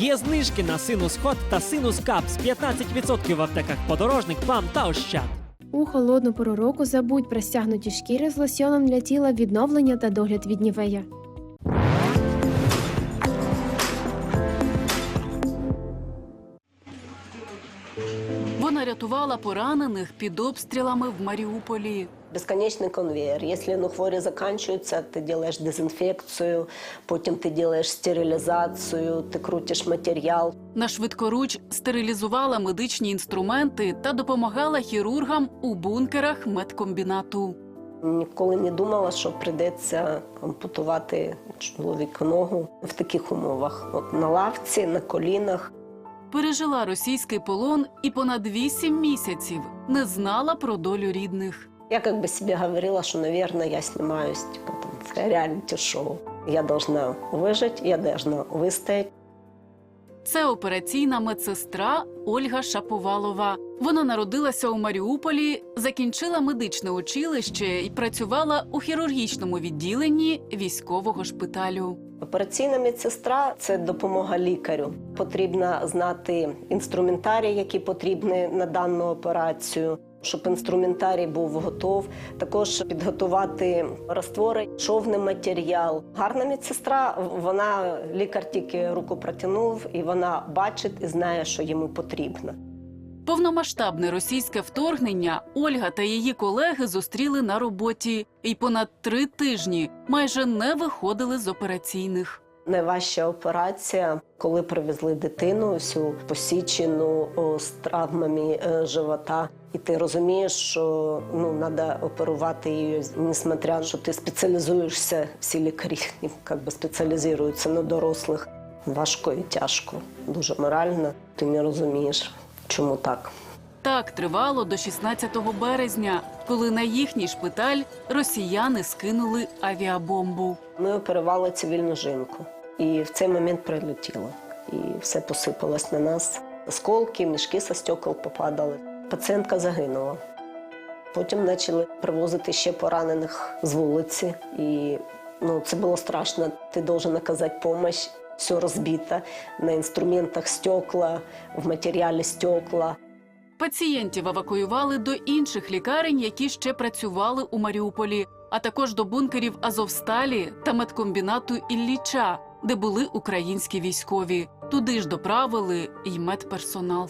Є знижки на синус хот та синус з 15% в аптеках подорожник, плам та ощад. У холодну пору року забудь про стягнуті шкіри з лосьоном для тіла відновлення та догляд від нівея. Вона рятувала поранених під обстрілами в Маріуполі. Безконечний конвейер. Якщо ну, хворі закінчуються, ти робиш дезінфекцію, потім ти робиш стерилізацію, ти крутиш матеріал. На швидкоруч стерилізувала медичні інструменти та допомагала хірургам у бункерах медкомбінату. Ніколи не думала, що прийдеться ампутувати чоловіку ногу в таких умовах. От на лавці, на колінах Пережила російський полон і понад вісім місяців не знала про долю рідних. Я как бы себе говорила, что, наверное, я снимаюсь типа, там, в реалити-шоу. Я должна выжить, я должна выстоять. Це операційна медсестра Ольга Шаповалова. Вона народилася у Маріуполі, закінчила медичне училище і працювала у хірургічному відділенні військового шпиталю. Операційна медсестра це допомога лікарю. Потрібно знати інструментарій, які потрібні на дану операцію. Щоб інструментарій був готов, також підготувати раствори, шовний матеріал. Гарна медсестра, вона лікар тільки руку протягнув, і вона бачить і знає, що йому потрібно. Повномасштабне російське вторгнення Ольга та її колеги зустріли на роботі і понад три тижні майже не виходили з операційних. Найважча операція, коли привезли дитину всю посічену о, з травмами е, живота. І ти розумієш, що ну треба оперувати її, несмотря, що ти спеціалізуєшся, всі лікарі як би спеціалізуються на дорослих. Важко і тяжко, дуже морально. Ти не розумієш, чому так. Так тривало до 16 березня, коли на їхній шпиталь росіяни скинули авіабомбу. Ми оперували цивільну жінку, і в цей момент прилетіло. І все посипалось на нас. Осколки, мішки со стекол попадали. Пацієнтка загинула. Потім почали привозити ще поранених з вулиці. І ну, це було страшно. Ти должен оказати допомогу. Все розбито на інструментах стекла, в матеріалі стекла. Пацієнтів евакуювали до інших лікарень, які ще працювали у Маріуполі, а також до бункерів Азовсталі та медкомбінату Ілліча, де були українські військові. Туди ж доправили й медперсонал.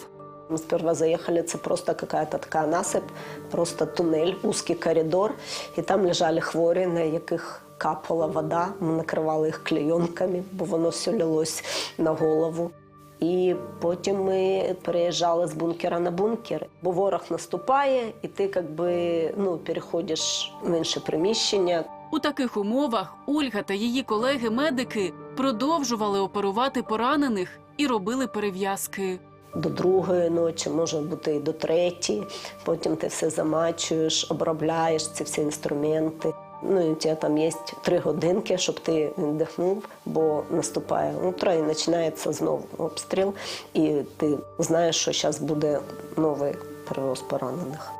Мы сперва заехали, это просто какая-то такая насип, просто тунель, узкий коридор. І там лежали хворі, на яких капала вода. Ми накривали їх клейонками, бо воно все лилось на голову. І потім ми переїжджали з бункера на бункер, бо ворог наступає, і ти якби ну, переходиш в інше приміщення. У таких умовах Ольга та її колеги-медики продовжували оперувати поранених і робили перев'язки. до другої ночі, може бути і до третьої. Потім ти все замачуєш, обробляєш ці всі інструменти. Ну і тебе там є три годинки, щоб ти віддихнув, бо наступає утро і починається знову обстріл, і ти знаєш, що зараз буде новий перевоз поранених.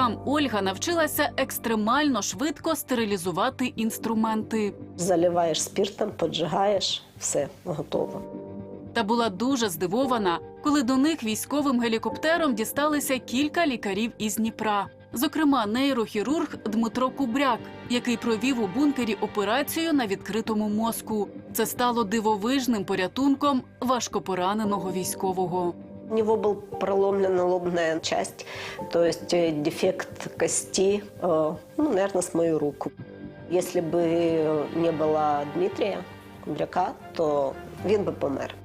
Там Ольга навчилася екстремально швидко стерилізувати інструменти. Заливаєш спиртом, поджигаєш, все готово. Та була дуже здивована, коли до них військовим гелікоптером дісталися кілька лікарів із Дніпра. Зокрема, нейрохірург Дмитро Кубряк, який провів у бункері операцію на відкритому мозку. Це стало дивовижним порятунком важкопораненого військового. У него был проломлена лобная часть, то есть э, дефект кости, э, ну, наверное, с мою руку. Если бы не было Дмитрия Кубряка, то він би помер.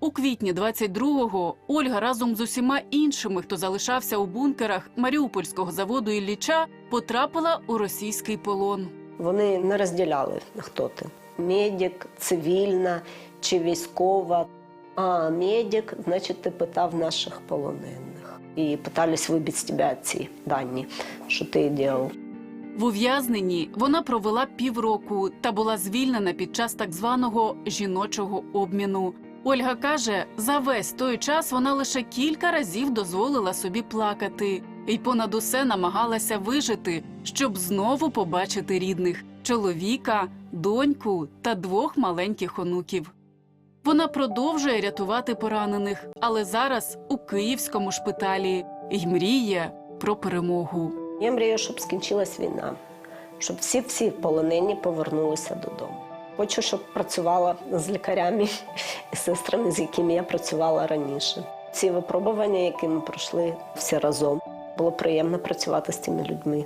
У квітні 22-го Ольга разом з усіма іншими, хто залишався у бункерах Маріупольського заводу Ілліча, потрапила у російський полон. Вони не розділяли, хто ти. Медик, цивільна чи військова. А медик, значить, ти питав наших полонених. І питались вибити з тебе ці дані, що ти робив. В ув'язненні вона провела півроку та була звільнена під час так званого жіночого обміну. Ольга каже, за весь той час вона лише кілька разів дозволила собі плакати і понад усе намагалася вижити, щоб знову побачити рідних чоловіка, доньку та двох маленьких онуків. Вона продовжує рятувати поранених, але зараз у київському шпиталі і мріє про перемогу. Я мрію, щоб скінчилась війна, щоб всі-всі полонені повернулися додому. Хочу, щоб працювала з лікарями і сестрами, з якими я працювала раніше. Ці випробування, які ми пройшли всі разом, було приємно працювати з цими людьми.